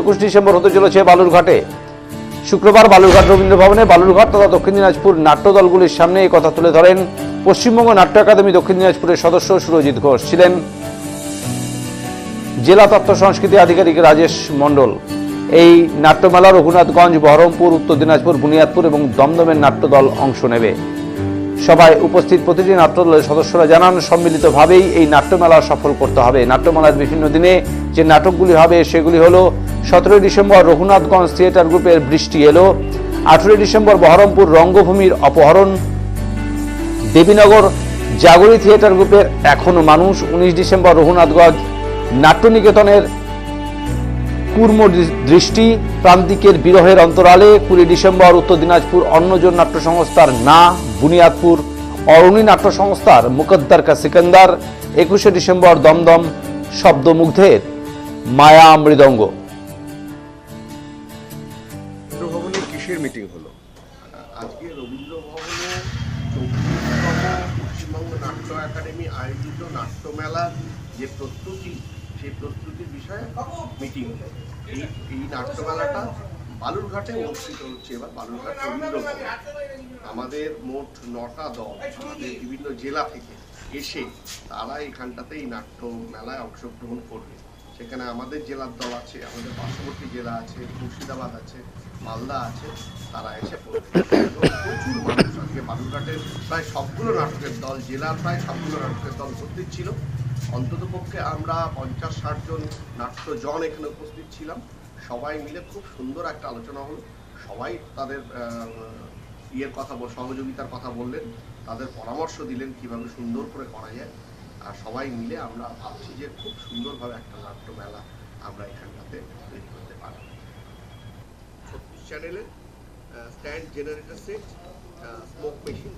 একুশ ডিসেম্বর হতে চলেছে বালুরঘাটে। শুক্রবার বালুরঘাট রবীন্দ্র ভবনে বালুরঘাট তথা দক্ষিণ দিনাজপুর নাট্য দলগুলির সামনে এই কথা তুলে ধরেন পশ্চিমবঙ্গ নাট্য একাডেমি দক্ষিণ দিনাজপুরের সদস্য সুরজিৎ ঘোষ ছিলেন। জেলা তত্ত্ব সংস্কৃতি আধিকারিক রাজেশ মণ্ডল। এই নাট্যমেলা রঘুনাথগঞ্জ, বহরমপুর, উত্তর দিনাজপুর, বুনিয়াদপুর এবং দমদমের নাট্যদল অংশ নেবে। সভায় উপস্থিত প্রতিটি নাট্যদলের সদস্যরা জানান, সম্মিলিতভাবেই এই নাট্যমেলা সফল করতে হবে। নাট্যমেলার বিভিন্ন দিনে যে নাটকগুলি হবে সেগুলি হলো সতেরোই ডিসেম্বর রঘুনাথগঞ্জ থিয়েটার গ্রুপের বৃষ্টি এলো। আঠেরোই ডিসেম্বর বহরমপুর রঙ্গভূমির অপহরণ। দেবীনগর জাগরী থিয়েটার গ্রুপের এখনও মানুষ। উনিশ ডিসেম্বর রঘুনাথগঞ্জ নাট্যনিকেতনের কুর্ম দৃষ্টি। প্রান্তিকের বিরহের অন্তরালে কুড়ি ডিসেম্বর উত্তর দিনাজপুর অন্নজন নাট্য সংস্থার না, বুনিয়াদপুর অরণি নাট্য সংস্থার মুকদ্দার কা সিকান্দার। একুশে ডিসেম্বর দমদম শব্দমুগ্ধের মায়া মৃদঙ্গ। কিসের মিটিং হলো। আজকে রবীন্দ্র ভবনে চব্বিশতম পশ্চিমবঙ্গ নাট্য একাডেমি আয়োজিত নাট্যমেলার যে প্রস্তুতি, সেই প্রস্তুতির বিষয়ে মিটিং এই এই নাট্যমেলাটা বালুরঘাটে অনুষ্ঠিত হচ্ছে, এবার বালুরঘাট রবীন্দ্র আমাদের মোট নটা দল আমাদের বিভিন্ন জেলা থেকে এসে তারা এখানটাতে এই নাট্য মেলায় অংশগ্রহণ করবে। সেখানে আমাদের জেলার দল আছে, আমাদের পার্শ্ববর্তী জেলা আছে, মুর্শিদাবাদ আছে, মালদা আছে, তারা এসে প্রচুর মানুষ আজকে বালুরঘাটের প্রায় সবগুলো নাটকের দল, জেলার প্রায় সবগুলো নাটকের দল উপস্থিত ছিল। অন্তত পক্ষে আমরা পঞ্চাশ, ষাট জন নাট্যজন এখানে উপস্থিত ছিলাম। সবাই মিলে খুব সুন্দর একটা আলোচনা হলো। সবাই তাদের ইয়ের কথা, সহযোগিতার কথা বললেন। তাদের পরামর্শ দিলেন কীভাবে সুন্দর করে করা যায়। সবাই মিলে আমরা ভাবছি যে খুব সুন্দরভাবে একটা নাট্য মেলা আমরা এখানটাতে তৈরি করতে পারব। ছত্রিশ চ্যানেলের stand generator set smoke machine